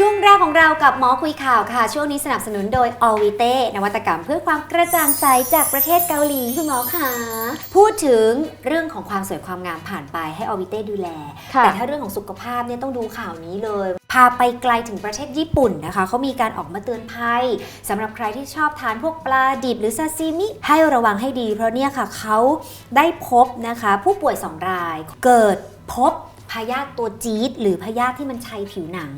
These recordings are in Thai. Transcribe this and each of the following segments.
ช่วงแรกของเรากับหมอคุยข่าวค่ะ ช่วงนี้สนับสนุนโดย o v i t e นวัตกรรมเพื่อความกระจ่างใสจากประเทศเกาหลีคุณหมอค่ะพูดถึงเรื่องของความสวยความงามผ่านไปให้ o v i t e ดูแล ค่ะแต่ถ้าเรื่องของสุขภาพเนี่ยต้องดูข่าวนี้เลย พาไปไกลถึงประเทศญี่ปุ่นนะคะ เขามีการออกมาเตือนภัยสำหรับใครที่ชอบทานพวกปลาดิบหรือซาซิมิให้ระวังให้ดี เพราะเนี่ยค่ะเขาได้พบนะคะ ผู้ป่วย2รายเกิดพบ พยาธิตัวจี๊ดหรือพยาธิที่มันชัยผิวหนัง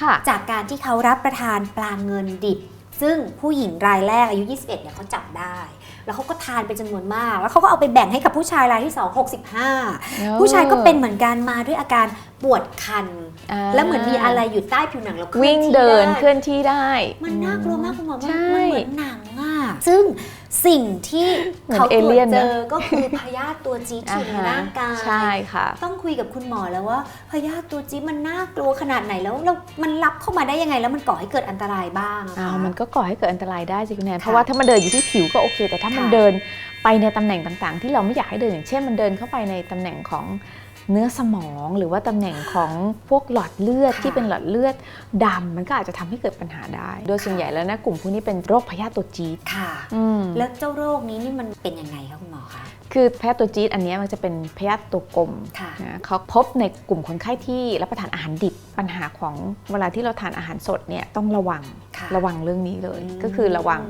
ค่ะจากการที่เขารับประทานปลาเงินดิบ ซึ่งผู้หญิงรายแรกอายุ 21เนี่ยเขาจับได้ แล้วเขาก็ทานเป็นจำนวนมาก แล้วเขาก็เอาไปแบ่งให้กับผู้ชายรายที่ 2 65 ผู้ชายก็เป็นเหมือนกันมาด้วยอาการปวดคันอ่าแล้วเหมือนมีอะไรอยู่ใต้ผิวหนังแล้วคลื่อวิ่งที่เดินไเคลื่อนที่ได้ มันน่ากลัวมากคุณหมอมันใช่มันเหมือนหนังอะซึ่ง สิ่งที่เหมือนเขาตรเอเลี่วยจนเจนะอก็คือพยาธิตัวจี๊ดที่อยู่ในร่างกายใช่ค่ะ ต้องคุยกับคุณหมอแล้วว่าพยาธิตัวจี๊ดมันน่ากลัวขนาดไหนแล้วแล้วมันรับเข้ามาได้ยังไง แล้วมันก่อให้เกิดอันตรายบ้างอะอ้าคะวมันก็ก่อให้เกิดอันตรายได้สิคุณแนนค่ะเพราะว่าถ้ามันเดินอยู่ที่ผิวก็โอเค แต่ถ้ามันค่ะเดินไปในตำแหน่งต่างๆ ที่เราไม่อยากให้เดินอย่างเช่นมันเดินเข้าไปในตำแหน่งของ เนื้อสมองหรือว่าตำแหน่งของพวกหลอดเลือดค่ะที่เป็นหลอดเลือดดำมันก็อาจจะทำให้เกิดปัญหาได้ โดยส่วนค่ะใหญ่แล้วนะกลุ่มพวกนี้เป็นโรคพยาธิตัวจี๊ดค่ะอืมแล้วเจ้าโรคนี้นี่มันเป็นยังไงคะคุณหมอคะคือพยาธิตัวจี๊ดอันเนี้ยมันจะเป็นพยาธิตัวกลมค่ะนะเขาพบในกลุ่มคนไข้ที่รับประทานอาหารดิบปัญหาของเวลาที่เราทานอาหารสดเนี่ยต้องระวังค่ะระวังเรื่องนี้เลยมก็คือระวัง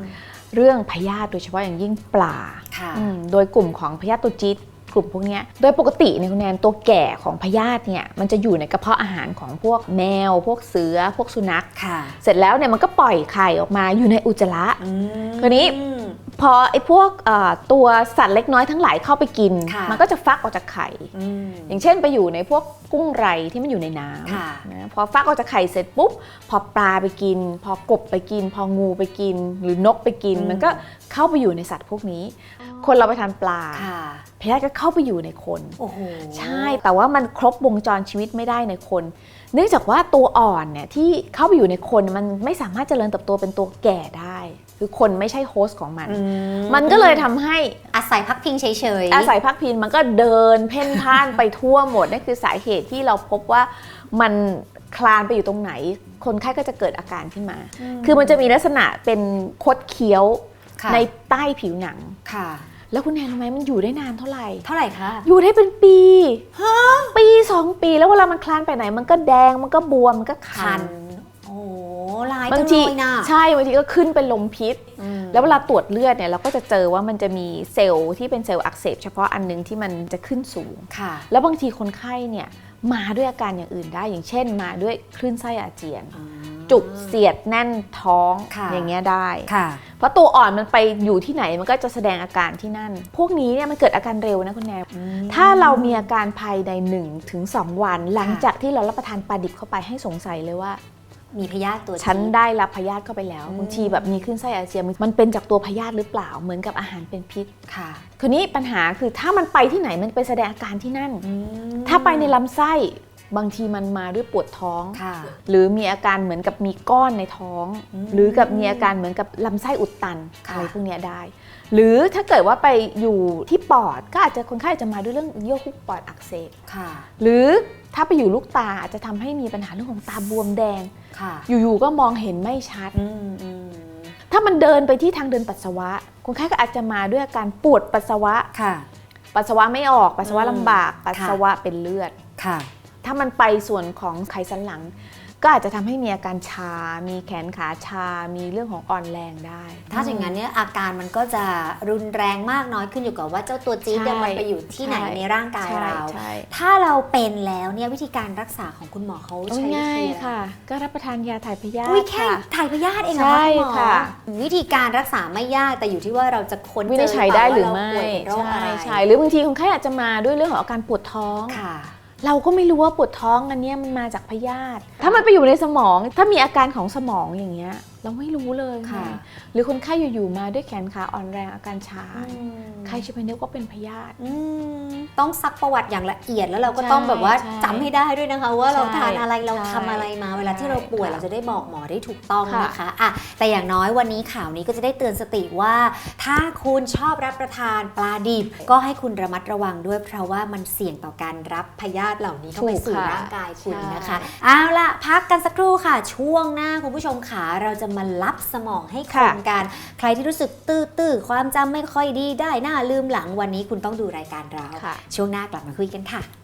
เรื่องพยาธิโดยเฉพาะอย่างยิ่งปลาค่ะอืมโดยกลุ่มของพยาธิตัวจี๊ด กลุ่มพวกเนี้ยโดยปกติเนี่ยคุณแนนตัวแก่ของพยาธิเนี่ยมันจะอยู่ในกระเพาะอาหารของพวกแมว พวกเสือ พวกสุนัขค่ะเสร็จแล้วเนี่ยมันก็ปล่อยไข่ออกมาอยู่ในอุจจาระอืมคราวนี้พ อไอ้พวกเอ่อตัวสัตว์เล็กน้อยทั้งหลายเข้าไปกินค่ะมันก็จะฟักออกจากไข่อืมอย่างเช่นไปอยู่ในพวกกุ้งไรที่มันอยู่ในน้ค่ะำนะพอฟักออกจากไข่เสร็จปุ๊บ พอปลาไปกิน พอกบไปกิน พองูไปกิน หรือนกไปกินอืมมันก็เข้าไปอยู่ในสัตว์พวกนี้ คนเราไปทานปลาค่ะพยาธิก็เข้าไปอยู่ในคนโอ้โหใช่แต่ว่ามันครบวงจรชีวิตไม่ได้ในคน เนื่องจากว่าตัวอ่อนเนี่ยที่เข้าไปอยู่ในคนมันไม่สามารถเจริญเติบโตเป็นตัวแก่ได้ คือคนไม่ใช่โฮสต์ของมันอืมันก็เลยทำให้อาศัยพักพิงเฉยๆอาศัยพักพินมันก็เดินเพ่นพ่านไปทั่วหมดนั่นคือสาเหตุที่เราพบว่ามันคลานไปอยู่ตรงไหน คนไข้ก็จะเกิดอาการขึ้นมา คือมันจะมีลักษณะเป็นคดเคี้ยวค่ะในใต้ผิวหนังค่ะ แล้วคุณแนนรู้ไหมมันอยู่ได้นานเท่าไหร่ เท่าไหร่คะ อยู่ได้เป็นปีปีสองปีแล้วเวลามันคลานไปไหน มันก็แดงมันก็บวมมันก็คัคันนโอ้โหลายบาจังงทีเลยนะใช่บางทีก็ขึ้นเป็นลมพิษอืมแล้วเวลาตรวจเลือดเนี่ยเราก็จะเจอว่ามันจะมีเซลล์ที่เป็นเซลล์อักเสบเฉพาะอันนึงที่มันจะขึ้นสูงค่ะแล้วบางทีคนไข้เนี่ยมาด้วยอาการอย่างอื่นได้ อย่างเช่น มาด้วยคลื่นไส้อาเจียน จุกเสียดแน่นท้องค่ะอย่างเงี้ยได้ค่ะเพราะตัวอ่อนมันไปอยู่ที่ไหนมันก็จะแสดงอาการที่นั่น พวกนี้เนี่ยมันเกิดอาการเร็วนะคุณแนนถ้าเรามีอาการภายใน1ถึง2วัน หลังจากที่เรารับประทานปลาดิบเข้าไปให้สงสัยเลยว่า มีพยาธิตัวฉันจี๊ได้รับพยาธิเข้าไปแล้วอืมบางทีแบบมีคลื่นไส้อาเจียนมันเป็นจากตัวพยาธิหรือเปล่าเหมือนกับอาหารเป็นพิษค่ะคราวนี้ปัญหาคือถ้ามันไปที่ไหนมันไปแสดงอาการที่นั่นอืมถ้าไปในลำไส้ บางทีมันมาด้วยปวดท้อง ค่ะ หรือมีอาการเหมือนกับมีก้อนในท้อง อืมหรือกับมีอาการเหมือนกับลำไส้อุดตันค่ะ อะไรพวกเนี้ยได้ หรือถ้าเกิดว่าไปอยู่ที่ปอดก็อาจจะคนไข้อาจจะมาด้วยเรื่องเยื่อหุ้มปอดอักเสบค่ะ หรือถ้าไปอยู่ลูกตาอาจจะทำให้มีปัญหาเรื่องของตาบวมแดง ค่ะอยู่ๆก็มองเห็นไม่ชัด อืมอืมถ้ามันเดินไปที่ทางเดินปัสสาวะ คนไข้ก็อาจจะมาด้วยอาการปวดปัสสาวะ ค่ะ ปัสสาวะไม่ออกปัสสาวะอืม ลำบาก ปัสค่ะสาวะเป็นเลือด ค่ะ ถ้ามันไปส่วนของไขสันหลัง ก็อาจจะทำให้มีอาการชา มีแขนขาชา มีเรื่องของอ่อนแรงได้ ถ้าอย่างนั้นเนี่ยอาการมันก็จะรุนแรงมากน้อยขึ้นอยู่กับว่าเจ้าตัวจี๊ดเนี่ยใช่มันไปอยู่ที่ไหนใช่ในร่างกายใช่เราใช่ถ้าเราเป็นแล้วเนี่ยวิธีการรักษาของคุณหมอเขาโอ้ยใช้วิง่ายธีอะไรค่ะ ก็รับประทานยาถ่ายพยาธิอุ้ยแค่ค่ะถ่ายพยาธิเองเหรอใช่ณหมอค่ะวิธีการรักษาไม่ยากแต่อยู่ที่ว่าเราจะค้นวิเจนิอจฉัยได้หรือไม่เปล่าว่าเราป่วยเป็นโรคใช่อะไรใช่หรือบางทีคนไข้อาจจะมาด้วยเรื่องของอาการปวดท้องค่ะ เราก็ไม่รู้ว่าปวดท้องอันเนี้ยมันมาจากพยาธิถ้ามันไปอยู่ในสมอง ถ้ามีอาการของสมองอย่างเงี้ย เราไม่รู้เลยค่ะ หรือคนไข้อยู่ๆมาด้วยแขนขาอ่อนแรงอาการชาใครจะไปนึกว่าเป็นพยาธิอืมต้องซักประวัติอย่างละเอียดแล้วเราก็ใช่ต้องแบบว่าใช่จำให้ได้ด้วยนะคะ ว่าเราใช่ทานอะไรเราใช่ทำอะไรมา เวลาที่เราป่วยค่ะเราจะได้บอกหมอได้ถูกต้องค่ะนะคะอะแต่อย่างน้อยวันนี้ข่าวนี้ก็จะได้เตือนสติว่า ถ้าคุณชอบรับประทานปลาดิบ ก็ให้คุณระมัดระวังด้วย เพราะว่ามันเสี่ยงต่อการรับพยาธิเหล่านี้เข้าไปสู่ร่างกายคุณนะคะเอาล่ะพักกันสักครู่ค่ะ ช่วงหน้าคุณผู้ชมขาเราจะมารับสมองให้คค่ะนกัน ใครที่รู้สึกตื้อๆความจำไม่ค่อยดีได้หน้าลืมหลังวันนี้คุณต้องดูรายการเราค่ะช่วงหน้ากลับมาคุยกันค่ะ